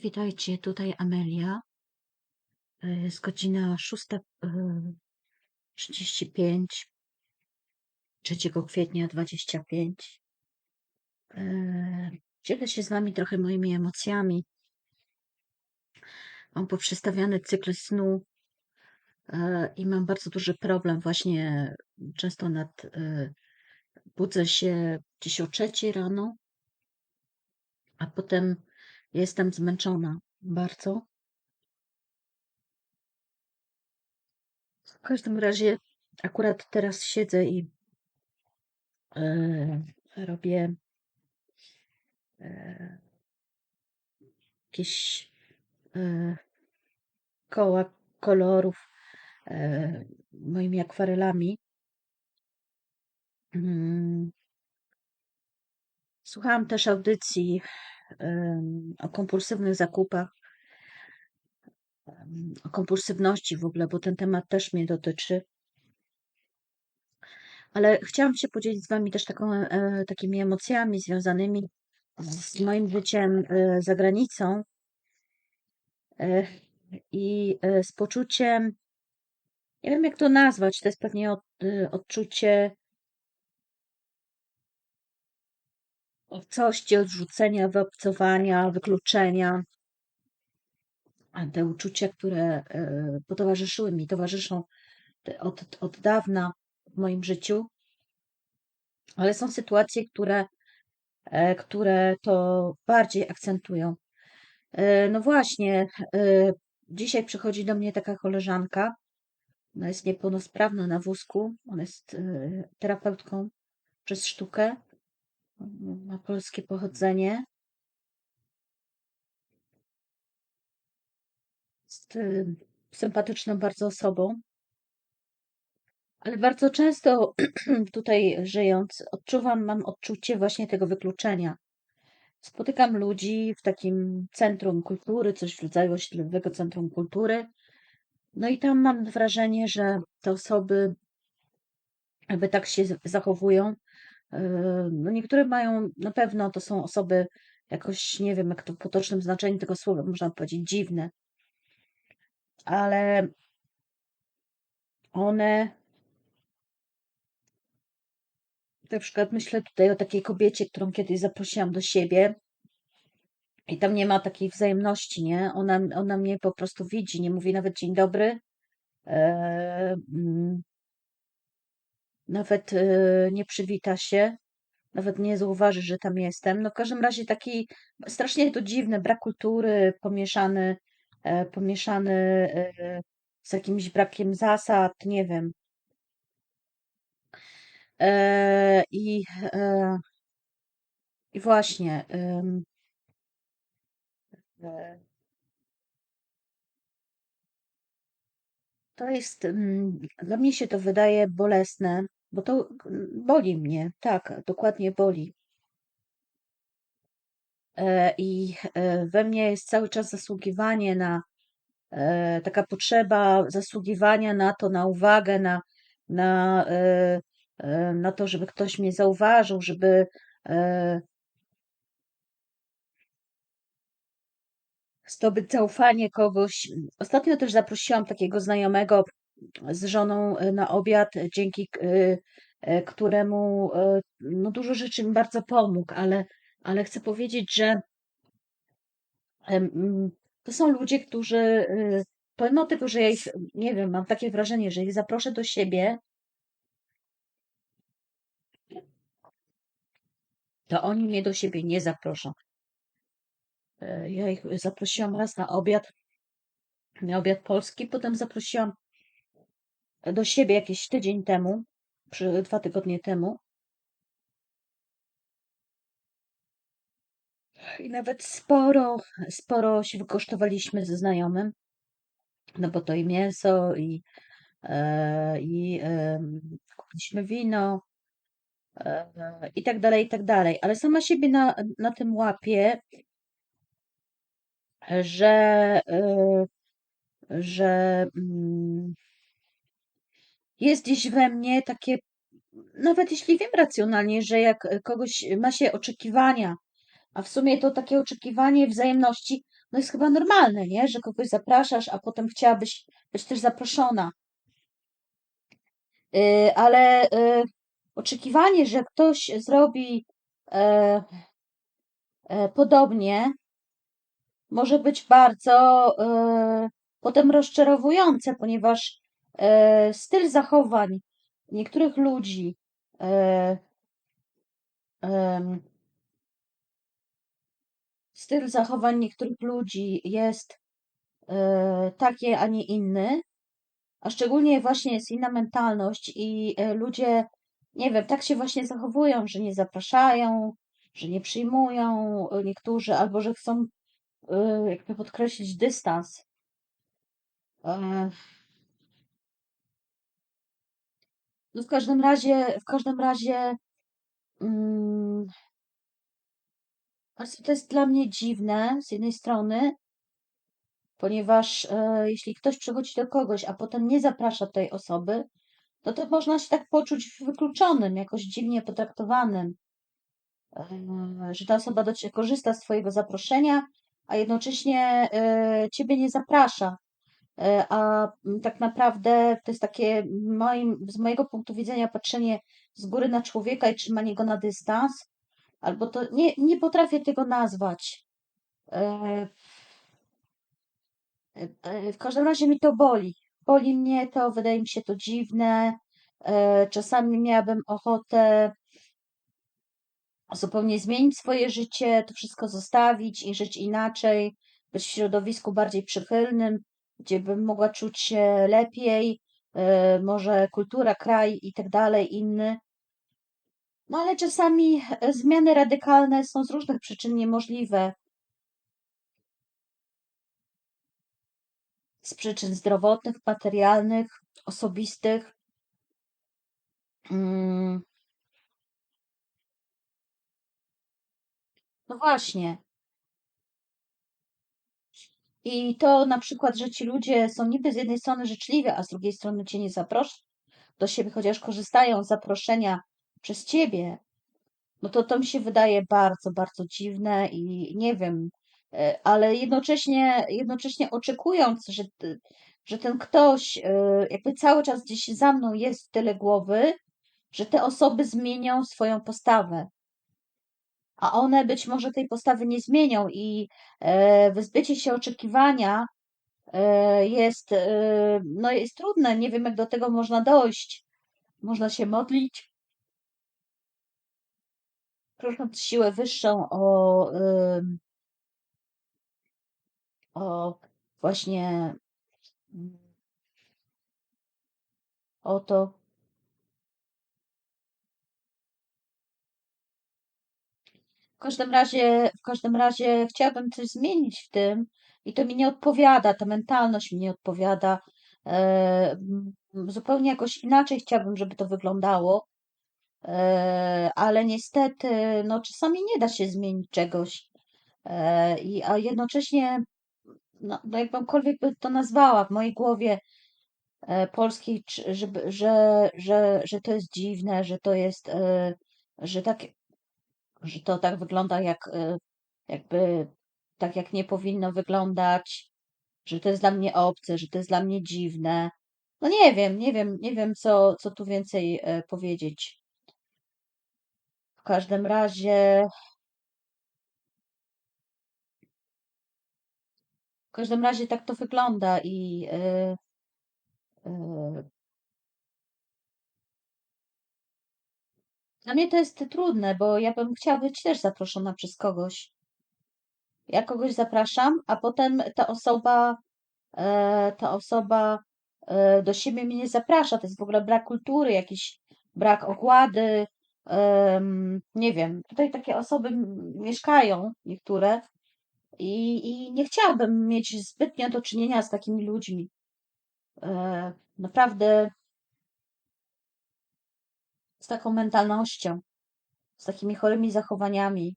Witajcie, tutaj Amelia. E, Jest godzina 6.35, 3 kwietnia 25. E, Dzielę się z Wami trochę moimi emocjami. Mam poprzestawiany cykl snu e, i mam bardzo duży problem. Właśnie często nad, e, budzę się gdzieś o trzeciej rano, a potem jestem zmęczona bardzo. W każdym razie akurat teraz siedzę i e, robię e, jakieś e, koła kolorów e, moimi akwarelami. Mm. Słuchałam też audycji o kompulsywnych zakupach, o kompulsywności w ogóle, bo ten temat też mnie dotyczy. Ale chciałam się podzielić z Wami też taką, e, takimi emocjami związanymi z moim życiem e, za granicą e, i z poczuciem, nie wiem jak to nazwać, to jest pewnie od, odczucie obcości, odrzucenia, wyobcowania, wykluczenia. A te uczucia, które e, potowarzyszyły mi, towarzyszą od, od dawna w moim życiu, ale są sytuacje, które, e, które to bardziej akcentują. E, No właśnie, dzisiaj przychodzi do mnie taka koleżanka, ona jest niepełnosprawna na wózku, ona jest terapeutką przez sztukę, ma polskie pochodzenie. Jest e, sympatyczną bardzo osobą, ale bardzo często tutaj żyjąc, odczuwam, mam odczucie właśnie tego wykluczenia. Spotykam ludzi w takim centrum kultury, coś w rodzaju osiedlowego centrum kultury. No i tam mam wrażenie, że te osoby jakby tak się zachowują. E, No niektóre mają, na pewno to są osoby jakoś, nie wiem jak to w potocznym znaczeniu tego słowa można powiedzieć, dziwne, ale one, na przykład myślę tutaj o takiej kobiecie, którą kiedyś zaprosiłam do siebie i tam nie ma takiej wzajemności, nie? Ona, ona mnie po prostu widzi, nie mówi nawet dzień dobry, e, mm, nawet e, nie przywita się, nawet nie zauważy, że tam jestem. No w każdym razie taki strasznie to dziwne, brak kultury pomieszany, e, pomieszany e, z jakimś brakiem zasad, nie wiem. E, I, i właśnie to jest, mm, dla mnie się to wydaje bolesne, bo to boli mnie, tak, dokładnie boli. E, I e, we mnie jest cały czas zasługiwanie na e, taka potrzeba zasługiwania na to, na uwagę, na, na, na to, żeby ktoś mnie zauważył, żeby zdobyć zaufanie kogoś. Ostatnio też zaprosiłam takiego znajomego z żoną e, na obiad, dzięki e, e, któremu no, dużo rzeczy mi bardzo pomógł, ale, ale chcę powiedzieć, że to są ludzie, którzy pomimo tego, że ja ich, nie wiem, mam takie wrażenie, że ich zaproszę do siebie, to oni mnie do siebie nie zaproszą. Ja ich zaprosiłam raz na obiad, na obiad polski, potem zaprosiłam do siebie jakiś tydzień temu, przy, dwa tygodnie temu. I nawet sporo, sporo się wykosztowaliśmy ze znajomym, no bo to i mięso, i, e, i e, kupiliśmy wino, e, i tak dalej, i tak dalej. Ale sama siebie na, na tym łapię, że, że mm, jest gdzieś we mnie takie, nawet jeśli wiem racjonalnie, że jak kogoś ma się oczekiwania, a w sumie to takie oczekiwanie wzajemności, no jest chyba normalne, nie? Że kogoś zapraszasz, a potem chciałabyś być też zaproszona. Y, ale y, oczekiwanie, że ktoś zrobi e, e, podobnie, może być bardzo e, potem rozczarowujące, ponieważ e, styl zachowań niektórych ludzi e, styl zachowań niektórych ludzi jest e, taki, a nie inny, a szczególnie właśnie jest inna mentalność i ludzie, nie wiem, tak się właśnie zachowują, że nie zapraszają, że nie przyjmują niektórzy, albo że chcą jakby podkreślić dystans. No w każdym razie, w każdym razie, mm, to jest dla mnie dziwne z jednej strony, ponieważ e, jeśli ktoś przychodzi do kogoś, a potem nie zaprasza tej osoby, no to można się tak poczuć wykluczonym, jakoś dziwnie potraktowanym, e, że ta osoba do korzysta z twojego zaproszenia, a jednocześnie e, ciebie nie zaprasza. E, a tak naprawdę to jest takie moim, z mojego punktu widzenia patrzenie z góry na człowieka i trzymanie go na dystans, albo to nie, nie potrafię tego nazwać. E, e, W każdym razie mi to boli. Boli mnie to, wydaje mi się to dziwne. Czasami miałabym ochotę zupełnie zmienić swoje życie, to wszystko zostawić i żyć inaczej, być w środowisku bardziej przychylnym, gdzie bym mogła czuć się lepiej, e, może kultura, kraj i tak dalej, inny. No ale czasami e, zmiany radykalne są z różnych przyczyn niemożliwe. Z przyczyn zdrowotnych, materialnych, osobistych. Mm. No właśnie. I to na przykład, że ci ludzie są niby z jednej strony życzliwi, a z drugiej strony cię nie zaproszą do siebie, chociaż korzystają z zaproszenia przez ciebie, no to to mi się wydaje bardzo, bardzo dziwne i nie wiem, e, ale jednocześnie, jednocześnie oczekując, że, że ten ktoś e, jakby cały czas gdzieś za mną jest w tyle głowy, że te osoby zmienią swoją postawę a one być może tej postawy nie zmienią i e, wyzbycie się oczekiwania e, jest, e, no jest trudne. Nie wiem, jak do tego można dojść. Można się modlić, prosząc siłę wyższą o, o właśnie mm, o to, W każdym razie, w każdym razie chciałabym coś zmienić w tym i to mi nie odpowiada, ta mentalność mi nie odpowiada. E, zupełnie jakoś inaczej chciałabym, żeby to wyglądało, e, ale niestety, no czasami nie da się zmienić czegoś. E, i, a jednocześnie, no, no jakbymkolwiek by to nazwała w mojej głowie polskiej, żeby, że, że, że to jest dziwne, że to jest, że tak że to tak wygląda jak y, jakby tak jak nie powinno wyglądać, że to jest dla mnie obce, że to jest dla mnie dziwne. No nie wiem, nie wiem, nie wiem co, co tu więcej e, powiedzieć. W każdym razie, w każdym razie tak to wygląda i e, e, dla mnie to jest trudne, bo ja bym chciała być też zaproszona przez kogoś. Ja kogoś zapraszam, a potem ta osoba e, ta osoba e, do siebie mnie nie zaprasza. To jest w ogóle brak kultury, jakiś brak ogłady. em, Nie wiem, tutaj takie osoby mieszkają, niektóre, i, i nie chciałabym mieć zbytnio do czynienia z takimi ludźmi. E, Naprawdę z taką mentalnością, z takimi chorymi zachowaniami.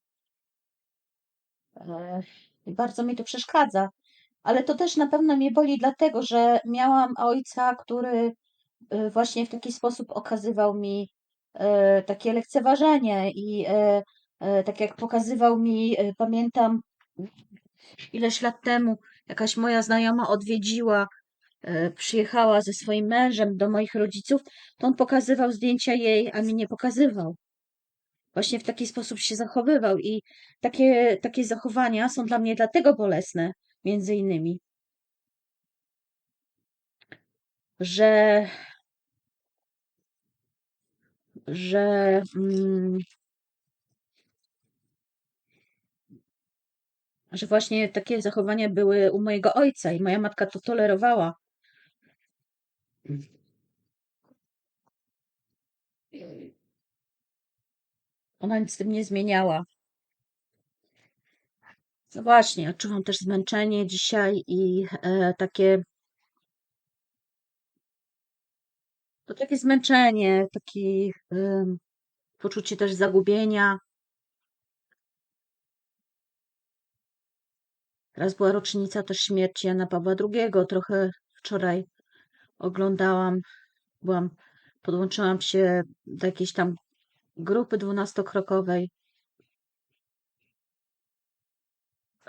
E, I bardzo mi to przeszkadza. Ale to też na pewno mnie boli, dlatego że miałam ojca, który y, właśnie w taki sposób okazywał mi e, takie lekceważenie i e, e, tak jak pokazywał mi, e, pamiętam, ileś lat temu jakaś moja znajoma odwiedziła, e, przyjechała ze swoim mężem do moich rodziców, to on pokazywał zdjęcia jej, a mi nie pokazywał. Właśnie w taki sposób się zachowywał i takie, takie zachowania są dla mnie dlatego bolesne, między innymi, że, że mm, że właśnie takie zachowania były u mojego ojca i moja matka to tolerowała. Ona nic z tym nie zmieniała. No właśnie, odczuwam też zmęczenie dzisiaj i e, takie to takie zmęczenie, takie poczucie też zagubienia. Teraz była rocznica też śmierci Jana Pawła II. Trochę wczoraj oglądałam, byłam, podłączyłam się do jakiejś tam grupy dwunastokrokowej.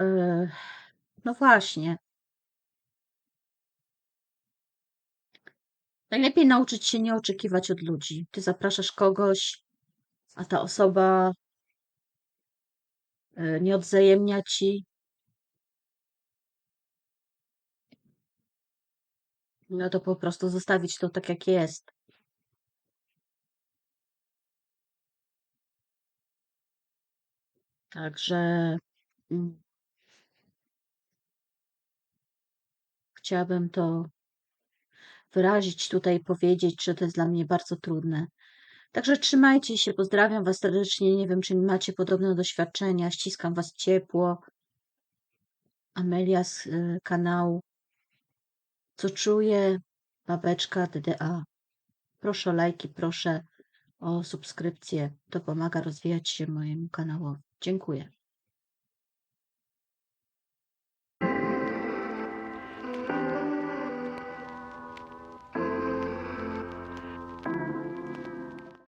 E, no właśnie. Najlepiej nauczyć się nie oczekiwać od ludzi. Ty zapraszasz kogoś, a ta osoba e, nie odwzajemnia ci. No to po prostu zostawić to tak, jak jest. Także mm, chciałabym to wyrazić tutaj, powiedzieć, że to jest dla mnie bardzo trudne. Także trzymajcie się, pozdrawiam Was serdecznie. Nie wiem, czy macie podobne doświadczenia. Ściskam Was ciepło. Amelia z y, kanału Co czuję? Babeczka DDA. Proszę o lajki, proszę o subskrypcję. To pomaga rozwijać się mojemu kanałowi. Dziękuję.